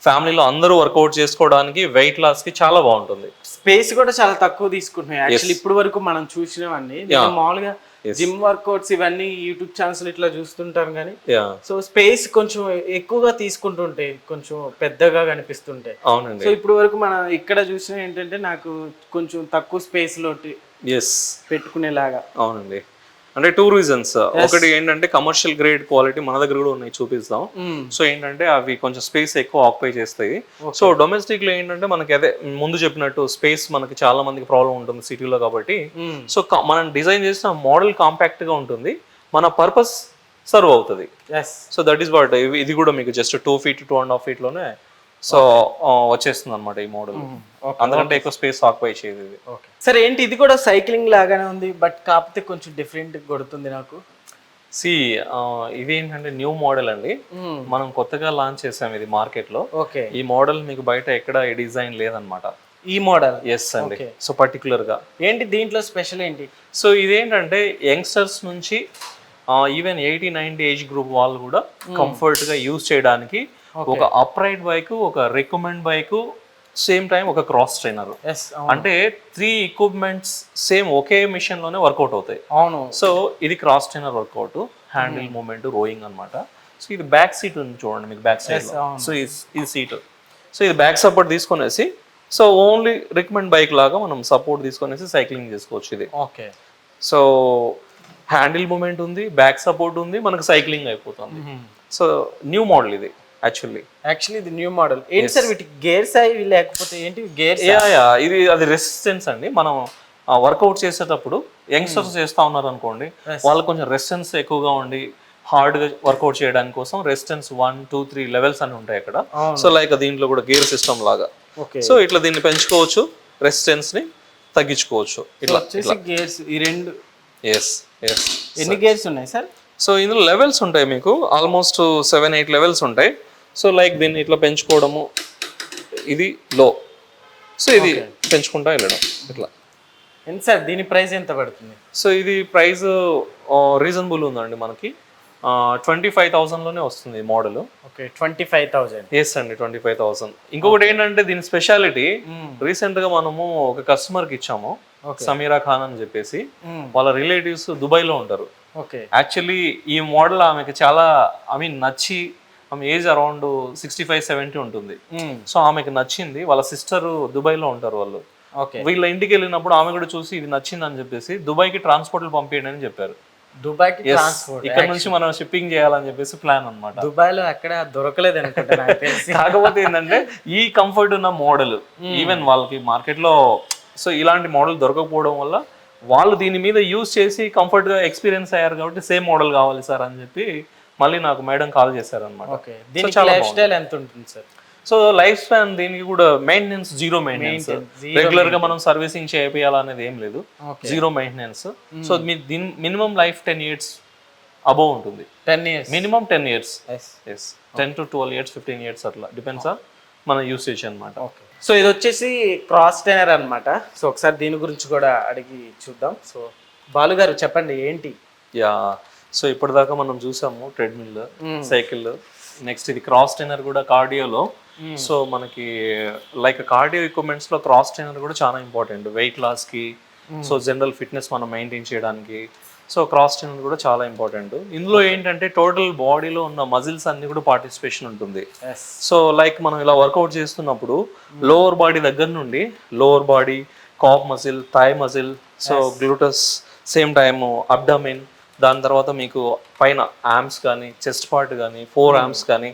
ఫ్యామిలీలో అందరూ వర్కౌట్ చేసుకోవడానికి వెయిట్ లాస్కి చాలా బాగుంటుంది. స్పేస్ కూడా చాలా తక్కువ తీసుకుంటున్నాయి. యాక్చువల్లీ ఇప్పుడు వరకు మనం చూసినవన్నీ. నేను మామూలుగా జిమ్ వర్కౌట్స్ ఇవన్నీ యూట్యూబ్ ఛానల్స్ ఇట్లా చూస్తుంటాను కానీ సో స్పేస్ కొంచెం ఎక్కువగా తీసుకుంటుంటే కొంచెం పెద్దగా కనిపిస్తుంటే. అవునండి. సో ఇప్పుడు వరకు మనం ఇక్కడ చూసిన ఏంటంటే నాకు కొంచెం తక్కువ స్పేస్ లోటి ఎస్ పెట్టుకునేలాగా. అవునండి. అంటే టూ రీజన్స్ ఒకటి ఏంటంటే కమర్షియల్ గ్రేడ్ క్వాలిటీ మన దగ్గర కూడా ఉన్నాయి చూపిస్తాం. సో ఏంటంటే అవి కొంచెం స్పేస్ ఎక్కువ ఆక్యుపై చేస్తాయి. సో డొమెస్టిక్లో ఏంటంటే మనకి అదే ముందు చెప్పినట్టు స్పేస్ మనకి చాలా మందికి ప్రాబ్లం ఉంటుంది సిటీలో కాబట్టి. సో క- మనం డిజైన్ చేసిన మోడల్ కాంపాక్ట్గా ఉంటుంది. మన పర్పస్ సర్వ్ అవుతుంది. సో దట్ ఈస్ వాట్ ఇది కూడా మీకు just two feet two and half ఫీట్లోనే so వచ్చేస్తుంది అనమాట ఈ మోడల్. అందుకంటే ఎక్కువ స్పేస్ ఆక్యుపై చేయదు ఇది సరే ఏంటి? ఇది కూడా సైక్లింగ్ లాగానే ఉంది బట్ కాకపోతే కొంచెం డిఫరెంట్ కొడుతుంది నాకు. సి ఇదేంటంటే న్యూ మోడల్ అండి. మనం కొత్తగా లాంచ్ చేసాం ఇది మార్కెట్లో ఓకే. ఈ మోడల్ మీకు బయట ఎక్కడ ఈ డిజైన్ లేదనమాట ఈ మోడల్? ఎస్ అండి. సో పర్టికులర్గా ఏంటి దీంట్లో స్పెషల్ ఏంటి? సో ఇదేంటంటే యంగ్స్టర్స్ నుంచి even eighty ninety age group వాళ్ళు కూడా కంఫర్ట్గా యూజ్ చేయడానికి ఒక అప్రైట్ బైక్ ఒక రికమెండ్ బైక్ సేమ్ టైం ఒక క్రాస్ ట్రైనర్. అంటే త్రీ ఎక్విప్మెంట్స్ సేమ్ ఒకే మిషన్లోనే వర్కౌట్ అవుతాయి. అవును. సో ఇది cross trainer workout handle movement rowing అన్నమాట. సో ఇది బ్యాక్ సీట్ ఉంది చూడండి మీకు బ్యాక్ సైడ్ సో ఇది సీట్. సో ఇది బ్యాక్ సపోర్ట్ తీసుకొనేసి సో ఓన్లీ రికమెండ్ బైక్ లాగా మనం సపోర్ట్ తీసుకొనేసి సైక్లింగ్ చేసుకోవచ్చు ఇది. ఓకే. సో హ్యాండిల్ మూమెంట్ ఉంది బ్యాక్ సపోర్ట్ ఉంది మనకు సైక్లింగ్ అయిపోతుంది. సో న్యూ మోడల్ ఇది. యాక్చువల్లీ. యాక్చువల్లీ ఇది న్యూ మోడల్ ఏంటి సార్ వీటికి గేర్స్ అవి లేకపోతే ఏంటి గేర్స్ యా యా ఇది అది రెసిస్టెన్స్ అండి. మనం వర్కౌట్ చేసేటప్పుడు యంగ్స్టర్స్ చేస్తా ఉన్నారు అనుకోండి వాళ్ళకి కొంచెం రెసిస్టెన్స్ ఎక్కువగా ఉండి హార్డ్గా వర్కౌట్ చేయడానికి కోసం resistance one two three levels అని ఉంటాయి అక్కడ. సో లైక్ దీంట్లో కూడా గేర్ సిస్టమ్ లాగా. ఓకే సో ఇట్లా దీన్ని పెంచుకోవచ్చు రెసిస్టెన్స్ని తగ్గించుకోవచ్చు. ఇట్లా గేర్స్ ఈ రెండు. ఎస్ ఎస్ ఎన్ని గేర్స్ ఉన్నాయి సార్? సో ఇందులో లెవెల్స్ ఉంటాయి మీకు. ఆల్మోస్ట్ సెవెన్ ఎయిట్ లెవెల్స్ ఉంటాయి. సో లైక్ దీన్ని ఇట్లా పెంచుకోవడము ఇది లో సో ఇది పెంచుకుంటా వెళ్ళడం ఇట్లా. ఎంత సార్? దీని ప్రైస్ ఎంత పడుతుంది? సో ఇది ప్రైస్ రీజనబుల్ ఉందండి మనకి. ట్వంటీ ఫైవ్ థౌసండ్లోనే వస్తుంది model. Okay twenty five thousand yes అండి ట్వంటీ ఫైవ్ థౌసండ్ ఇంకొకటి ఏంటంటే దీని స్పెషాలిటీ రీసెంట్గా మనము ఒక కస్టమర్కి ఇచ్చాము సమీరా ఖాన్ అని చెప్పేసి. వాళ్ళ రిలేటివ్స్ దుబాయ్లో ఉంటారు. ఓకే యాక్చువల్లీ ఈ మోడల్ ఆమెకి చాలా ఐ మీన్ నచ్చి ఆమె age around sixty five seventy ఉంటుంది సో ఆమెకి నచ్చింది. వాళ్ళ సిస్టర్ దుబాయ్లో ఉంటారు వాళ్ళు. వీళ్ళ ఇంటికి వెళ్ళినప్పుడు ఆమె కూడా చూసి ఇది నచ్చింది అని చెప్పేసి దుబాయ్కి ట్రాన్స్పోర్ట్లు పంపించండి అని చెప్పారు. ట్రాన్స్పోర్ట్ ఇక్కడ నుంచి మనం షిప్పింగ్ చేయాలని చెప్పేసి ప్లాన్ అన్నమాట. దుబాయ్లో అక్కడ దొరకలేదు కాకపోతే ఏంటంటే ఈ కంఫర్ట్ ఉన్న మోడల్ ఈవెన్ వాళ్ళకి మార్కెట్లో సో ఇలాంటి మోడల్ దొరకకపోవడం వల్ల వాళ్ళు దీని మీద యూజ్ చేసి కంఫర్ట్గా ఎక్స్పీరియన్స్ అయ్యారు కాబట్టి సేమ్ మోడల్ కావాలి సార్ అని చెప్పి మళ్ళీ నాకు మేడం కాల్ చేశారు అనమాట ఓకే దీనికి లైఫ్ స్టైల్ ఎంత ఉంటుంది సార్? సో లైఫ్ స్పాన్ దీనికి కూడా మెయింటెనెన్స్ జీరో మెయింటెనెన్స్ రెగ్యులర్గా మనం సర్వీసింగ్ చేయాలనేది ఏం లేదు. Okay. జీరో మెయింటెనెన్స్ సో మీ దీని minimum life ten years above ఉంటుంది. Ten years minimum ten years yes ten to twelve years fifteen years అట్లా. డిపెండ్స్ ఆన్ మన యూసేజ్ అనమాట ఓకే సో ఇది వచ్చేసి క్రాస్ ట్రైనర్ అన్నమాట. సో ఒకసారి దీని గురించి కూడా అడిగి చూద్దాం. సో బాలు గారు చెప్పండి ఏంటి? యా. సో ఇప్పటిదాకా మనం చూసాము ట్రెడ్మిల్ సైకిల్ నెక్స్ట్ ఇది క్రాస్ ట్రైనర్ కూడా కార్డియోలో. సో మనకి లైక్ కార్డియో ఎక్విప్మెంట్స్లో క్రాస్ ట్రైనర్ కూడా చాలా ఇంపార్టెంట్. వెయిట్ లాస్కి సో జనరల్ ఫిట్నెస్ మనం మెయింటైన్ చేయడానికి. సో క్రాస్ ట్రైనర్ కూడా చాలా ఇంపార్టెంట్. ఇందులో ఏంటంటే టోటల్ బాడీలో ఉన్న మజిల్స్ అన్ని కూడా పార్టిసిపేషన్ ఉంటుంది. సో లైక్ మనం ఇలా వర్కౌట్ చేస్తున్నప్పుడు లోవర్ బాడీ దగ్గర నుండి lower body calf muscle thigh muscle so gluteus same time abdomen దాని తర్వాత మీకు పైన ఆర్మ్స్ కానీ చెస్ట్ పార్ట్ కానీ ఫోర్ ఆర్మ్స్ కానీ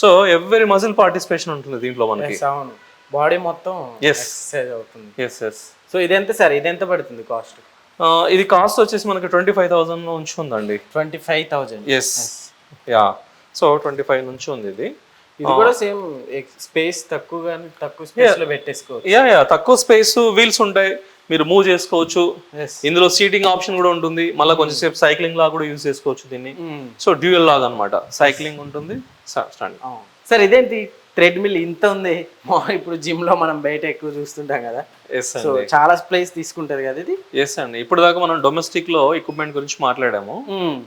సో ఎవ్రీ మజిల్ పార్టిసిపేషన్ ఉంటుంది దీంట్లో మనకి. అవును. బాడీ మొత్తం. ఎక్సర్సైజ్ అవుతుంది. ఎస్ ఎస్ సో ఇది ఎంత సార్? ఇది ఎంత పడుతుంది కాస్ట్ ఇది కాస్ట్ వచ్చేసి మనకి ట్వంటీ ఫైవ్ థౌసండ్ నుంచి ఉందండి. Twenty five thousand yes yeah. So twenty five నుంచి ఉంది ఇది. ఇది కూడా సేమ్ స్పేస్ తక్కువ కానీ తక్కువ స్పేస్లో పెట్టేసుకోవచ్చు. Yeah yeah. తక్కువ స్పేస్ వీల్స్ ఉంటాయి. మీరు మూవ్ చేసుకోవచ్చు. ఇందులో సీటింగ్ ఆప్షన్ కూడా ఉంటుంది. మళ్ళీ కొంచెం సేపు సైక్లింగ్ లాగా కూడా యూజ్ చేసుకోవచ్చు దీన్ని. సో డ్యూయల్ లాగా అనమాట సైక్లింగ్ ఉంటుంది. స్టాండ్ సార్ ఇదేంటి? థ్రెడ్మిల్ ఇంత ఉంది. ఇప్పుడు జిమ్లో మనం బయట ఎక్కువ చూస్తుంటాం కదా. సో చాలా ప్లేస్ తీసుకుంటది కదా ఇది? ఎస్ అండి. ఇప్పుడు దాకా మనం డొమెస్టిక్లో ఎక్విప్మెంట్ గురించి మాట్లాడాము.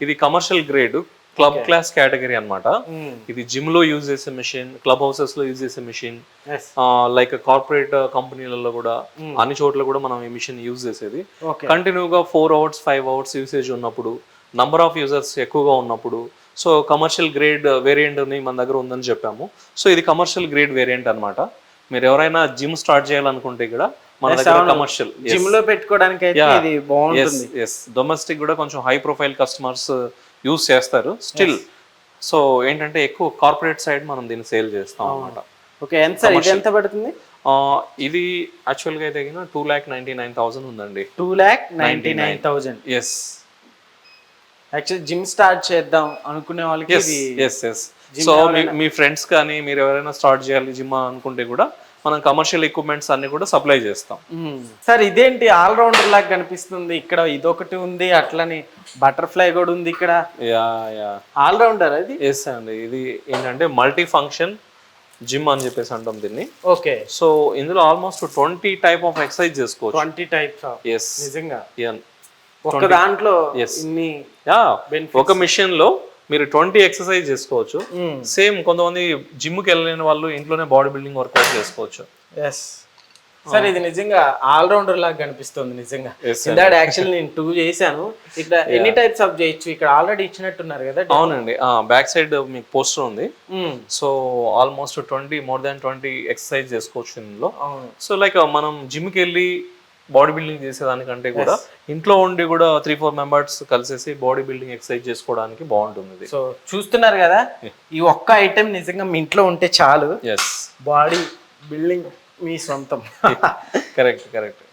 ఇది commercial grade club class category అన్నమాట. ఇది జిమ్లో యూజ్ చేసే మెషిన్ క్లబ్ హౌసెస్లో యూజ్ చేసే మెషిన్ లైక్ కార్పొరేట్ కంపెనీలలో కూడా అన్ని చోట్ల కూడా మనం ఈ మిషన్ యూజ్ చేసేది. కంటిన్యూగా four hours five hours usage ఉన్నప్పుడు నంబర్ ఆఫ్ యూజర్స్ ఎక్కువగా ఉన్నప్పుడు సో కమర్షియల్ గ్రేడ్ వేరియంట్ని మన దగ్గర ఉందని చెప్పాము. సో ఇది కమర్షియల్ గ్రేడ్ వేరియంట్ అన్నమాట. మీరు ఎవరైనా జిమ్ స్టార్ట్ చేయాలనుకుంటే ఇక్కడ మన దగ్గర కమర్షియల్ జిమ్లో పెట్టుకోవడానికి డొమెస్టిక్ కూడా కొంచెం హై ప్రొఫైల్ కస్టమర్స్ యూస్ చేస్తారు స్టిల్ సో ఏంటంటే ఎక్కువ కార్పొరేట్ సైడ్ మనం దీన్ని సేల్ చేస్తాం అన్నమాట. ఓకే ఎంత సార్ ఇది ఎంత పడుతుంది? ఇది యాక్చువల్గా అయితే two lakh ninety nine thousand ఉందండి. Two lakh ninety nine thousand yes actually gym start చేద్దాం అనుకునే వాళ్ళకి ఎస్ ఎస్ సో మీ ఫ్రెండ్స్ కానీ మీరు ఎవరైనా స్టార్ట్ చేయాలి జిమ్ అనుకుంటే కూడా మనం కమర్షియల్ ఎక్విప్మెంట్స్ అన్ని కూడా సప్లై చేస్తాం. సార్ ఇదేంటి ఆల్ రౌండర్ లాగా కనిపిస్తుంది? ఇక్కడ ఇదొకటి ఉంది అట్లని బటర్ఫ్లై కూడా ఉంది ఇక్కడ. Yeah yeah. ఆల్ రౌండర్ అది ఎస్ అండి. ఇది ఏంటంటే మల్టీ ఫంక్షన్ జిమ్ అని చెప్పేసి అంటాం దీన్ని. ఓకే. సో ఇందులో almost twenty type of exercise చేసుకోవచ్చు. ట్వంటీ టైప్స్ ఎస్ నిజంగా? ఒక దాంట్లో ఇన్ని ఒక మిషన్లో మీరు ట్వంటీ ఎక్సర్సైజ్ చేసుకోవచ్చు. సేమ్ కొంతమంది జిమ్కి వెళ్ళలేని వాళ్ళు ఇంట్లోనే బాడీ బిల్డింగ్ వర్కౌట్ చేసుకోవచ్చు. ఎస్ సార్ ఇది నిజంగా ఆల్ రౌండర్ లాగా కనిపిస్తుంది నిజంగా. ఇందాక యాక్చువల్ నేను టూ చేశాను. ఇక్కడ ఎన్ని టైప్స్ ఆఫ్ చేయొచ్చు? ఇక్కడ ఆల్రెడీ ఇచ్చినట్టున్నారు కదా అవునండి. బ్యాక్ సైడ్ మీకు పోస్టర్ ఉంది. So almost twenty more than twenty exercise చేసుకోవచ్చు ఇందులో. సో లైక్ మనం జిమ్కి వెళ్ళి బాడీ బిల్డింగ్ చేసేదానికంటే కూడా ఇంట్లో ఉండి కూడా త్రీ ఫోర్ మెంబర్స్ కలిసేసి బాడీ బిల్డింగ్ ఎక్సర్సైజ్ చేసుకోవడానికి బాగుంటుంది సో చూస్తున్నారు కదా ఈ ఒక్క ఐటెం నిజంగా మీ ఇంట్లో ఉంటే చాలు. ఎస్ బాడీ బిల్డింగ్ మీ సొంతం. కరెక్ట్ కరెక్ట్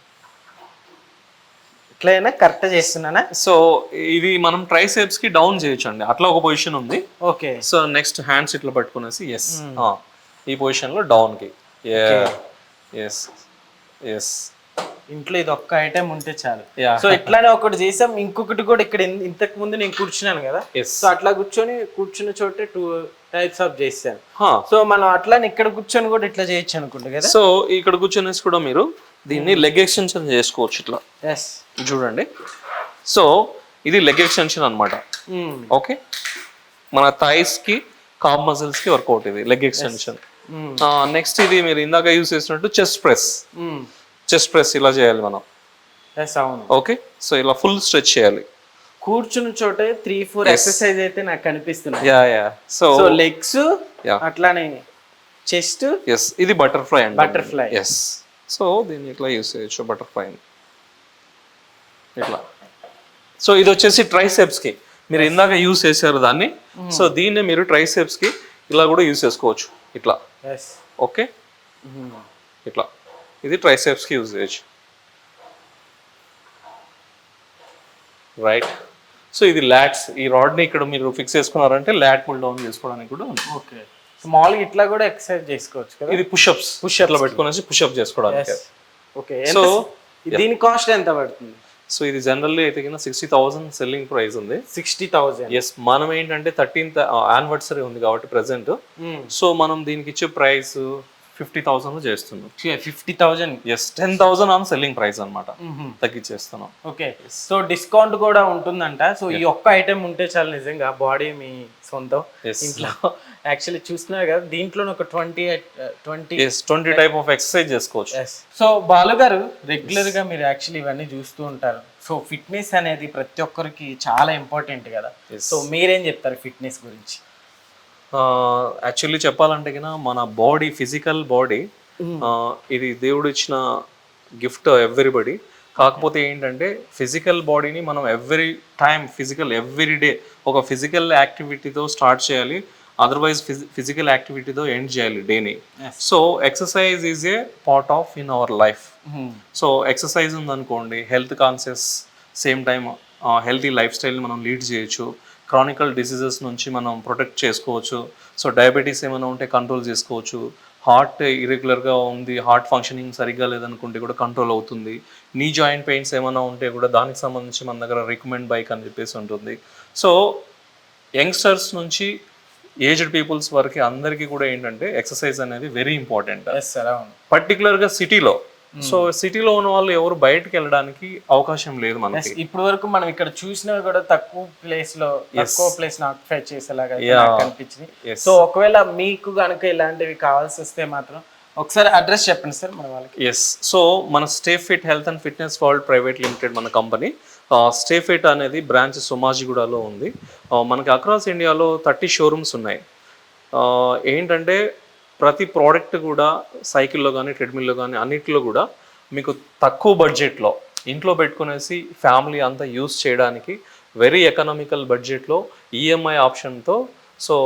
ఇట్లయినా కరెక్ట్ చేస్తున్నానా? సో ఇది మనం ట్రైసెప్స్కి డౌన్ చేయొచ్చు అండి అట్లా ఒక పొజిషన్ ఉంది. ఓకే సో నెక్స్ట్ హ్యాండ్స్ ఇట్లా పట్టుకునేసి ఎస్ ఈ పొజిషన్లో డౌన్కి. ఎస్ ఎస్ ఇంట్లో ఇది ఒక్క ఐటెం ఉంటే చాలు. సో ఇట్లానే ఒకటి చేసాం. ఇంకొకటి కూడా ఇక్కడ ఇంతకు ముందు నేను కూర్చున్నాను కదా. సో అట్లా కూర్చొని కూర్చున్న చోటే టూ టైప్స్ ఆఫ్ చేసాను సో మనం అట్లానే ఇక్కడ కూర్చొని కూడా ఇట్లా చేయొచ్చు అనుకుంటా కదా. సో ఇక్కడ కూర్చొనేసి కూడా మీరు దీన్ని లెగ్ ఎక్స్టెన్షన్ చేసుకోవచ్చు ఇట్లా. ఎస్ చూడండి. సో ఇది లెగ్ ఎక్స్టెన్షన్ అనమాట Hmm. ఓకే? మన థైస్కి కాప్ మజిల్స్కి వర్కౌట్ ఇది లెగ్ ఎక్స్టెన్షన్ నెక్స్ట్ ఇది మీరు ఇందాక యూస్ చేసినట్టు చెస్ట్ ప్రెస్ చెస్ట్ ప్రెస్ ఇలా చేయాలి మనం. ఎస్ అవును. ఓకే? సో ఇలా ఫుల్ స్ట్రెచ్ చేయాలి. కూర్చున్న చోటే త్రీ ఫోర్ ఎక్సర్సైజ్ అయితే నాకు కనిపిస్తున్నాయి. Yeah yeah so legs. అట్లానే చెస్ట్ ఎస్ ఇది బటర్ఫ్లై అండి. Butterfly. ఎస్ సో దీన్ని ఇట్లా యూస్ చేయొచ్చు బటర్ఫ్లై ఇట్లా సో ఇది వచ్చేసి ట్రైసెప్స్కి. మీరు ఇందాక యూస్ చేశారు దాన్ని. సో దీన్ని మీరు ట్రైసెప్స్కి ఇలా కూడా యూస్ చేసుకోవచ్చు. ఇట్లా. ఓకే ఇట్లా. ఇది ట్రైసెప్స్కి యూజ్ చేయొచ్చు. రైట్ సో ఇది లాట్స్ ఈ రాడ్ని ఇక్కడ మీరు ఫిక్స్ చేసుకున్నారంటే లాట్ పుల్ డౌన్ చేసుకోవడానికి కూడా ఉంది. ఓకే మామూలుగా ఇట్లా కూడా ఎక్సర్సైజ్ చేసుకోవచ్చు కదా? ఇది పుషప్స్ పుష్ అట్లా పెట్టుకునేసి పుషప్ చేసుకోవడానికి. ఓకే So, దీని కాస్ట్ ఎంత పడుతుంది? సో ఇది జనరల్లీ అయితే కింద సిక్స్టీ థౌసండ్ సెల్లింగ్ ప్రైస్ ఉంది. సిక్స్టీ థౌజండ్ ఎస్ మనం ఏంటంటే థర్టీన్త్ యానివర్సరీ ఉంది కాబట్టి ప్రెసెంట్ సో మనం దీనికి ఇచ్చే ప్రైస్ ఫిఫ్టీ థౌసండ్ చేస్తున్నాం. Fifty thousand yes ten thousand on selling price అనమాట తగ్గించేస్తున్నాం. ఓకే సో డిస్కౌంట్ కూడా ఉంటుందంట. సో ఈ ఒక్క ఐటెం ఉంటే చాలు నిజంగా బాడీ మీ సొంతం. ఇంట్లో యాక్చువల్లీ చూస్తున్నారు కదా దీంట్లో ఒక twenty twenty twenty type of exercise చేసుకోవచ్చు. సో బాలు గారు రెగ్యులర్గా మీరు యాక్చువల్లీ ఇవన్నీ చూస్తూ ఉంటారు. సో ఫిట్నెస్ అనేది ప్రతి ఒక్కరికి చాలా ఇంపార్టెంట్ కదా. సో మీరేం చెప్తారు ఫిట్నెస్ గురించి? యాక్చువల్లీ చెప్పాలంటే కినా మన బాడీ ఫిజికల్ బాడీ ఇది దేవుడు ఇచ్చిన గిఫ్ట్ ఎవ్రీబడి కాకపోతే ఏంటంటే ఫిజికల్ బాడీని మనం every time physical every day ఒక ఫిజికల్ యాక్టివిటీతో స్టార్ట్ చేయాలి. అదర్వైజ్ ఫిజికల్ యాక్టివిటీతో ఎండ్ చేయాలి డేని so exercise is a part of in our life so exercise ఉందనుకోండి health conscious same time healthy life స్టైల్ని మనం లీడ్ చేయొచ్చు. క్రానికల్ డిసీజెస్ నుంచి మనం ప్రొటెక్ట్ చేసుకోవచ్చు. సో డయాబెటీస్ ఏమైనా ఉంటే కంట్రోల్ చేసుకోవచ్చు. హార్ట్ ఇరెగ్యులర్గా ఉంది హార్ట్ ఫంక్షనింగ్ సరిగ్గా లేదనుకుంటే కూడా కంట్రోల్ అవుతుంది. నీ జాయింట్ పెయిన్స్ ఏమైనా ఉంటే కూడా దానికి సంబంధించి మన దగ్గర రికమెండ్ బైక్ అని చెప్పేసి ఉంటుంది. సో యంగ్స్టర్స్ నుంచి ఏజ్డ్ పీపుల్స్ వరకు అందరికీ కూడా ఏంటంటే ఎక్సర్సైజ్ అనేది వెరీ ఇంపార్టెంట్. పర్టికులర్గా సిటీలో సో సిటీలో ఉన్న వాళ్ళు ఎవరు బయటకు వెళ్ళడానికి అవకాశం లేదు మనకి. ఇప్పుడు వరకు మనం ఇక్కడ చూసినా కూడా తక్కువ ప్లేస్లో తక్కువ ప్లేస్ ఆక్యుపై చేసేలాగా కనిపించింది. సో ఒకవేళ మీకు కనుక ఇలాంటివి కావాల్సి వస్తే మాత్రం ఒకసారి అడ్రస్ చెప్పండి సార్ మన వాళ్ళకి. ఎస్ సో మన stay fit health and fitness world private limited మన కంపెనీ స్టే ఫిట్ అనేది బ్రాంచ్ సోమాజిగూడలో ఉంది. మనకి అక్రాస్ ఇండియాలో థర్టీ షోరూమ్స్ ఉన్నాయి. ఏంటంటే ప్రతి ప్రోడక్ట్ కూడా సైకిల్లో కానీ ట్రెడ్మిల్లో కానీ అన్నిట్లో కూడా మీకు తక్కువ బడ్జెట్లో ఇంట్లో పెట్టుకునేసి ఫ్యామిలీ అంతా యూస్ చేయడానికి వెరీ ఎకనామికల్ బడ్జెట్లో ఈఎంఐ ఆప్షన్తో సో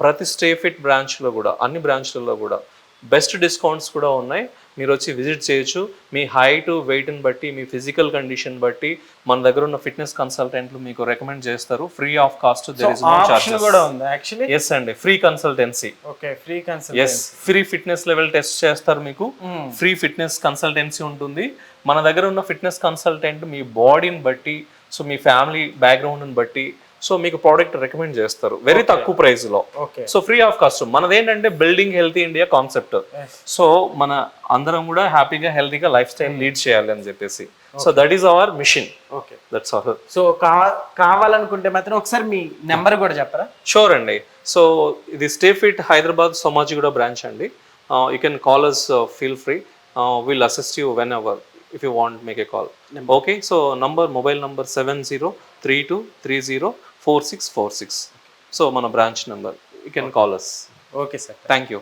ప్రతి స్టే ఫిట్ బ్రాంచ్లో కూడా అన్ని బ్రాంచ్లలో కూడా బెస్ట్ డిస్కౌంట్స్ కూడా ఉన్నాయి. మీరు వచ్చి విజిట్ చేయొచ్చు. మీ హైట్ వెయిట్ని బట్టి మీ ఫిజికల్ కండిషన్ బట్టి మన దగ్గర ఉన్న ఫిట్నెస్ కన్సల్టెంట్లు మీకు రికమెండ్ చేస్తారు. ఫ్రీ ఆఫ్ కాస్ట్ కూడా ఉంది యాక్చువల్లీ ఎస్ అండి. Free consultancy okay free yes free fitness level test చేస్తారు మీకు. ఫ్రీ ఫిట్నెస్ కన్సల్టెన్సీ ఉంటుంది. మన దగ్గర ఉన్న ఫిట్నెస్ కన్సల్టెంట్ మీ బాడీని బట్టి సో మీ ఫ్యామిలీ బ్యాక్గ్రౌండ్ని బట్టి సో మీకు ప్రోడక్ట్ రికమెండ్ చేస్తారు. వెరీ తక్కువ ప్రైస్లో. సో ఫ్రీ ఆఫ్ కాస్ట్ మనది ఏంటంటే building healthy India concept. So మన అందరం కూడా హ్యాపీగా హెల్తీగా లైఫ్ స్టైల్ లీడ్ చేయాలి అని చెప్పేసి. So that is our mission okay that's all so కావాలనుకుంటే మాత్రం ఒకసారి మీ నెంబర్ కూడా చెప్పరా? షూర్ అండి. సో ఇది stay fit Hyderabad Somajiguda branch అండి. You can call us feel free will assist you whenever if you want make a call okay so number mobile number seven zero three two three zero four six four six so మన branch number you can call us okay sir thank you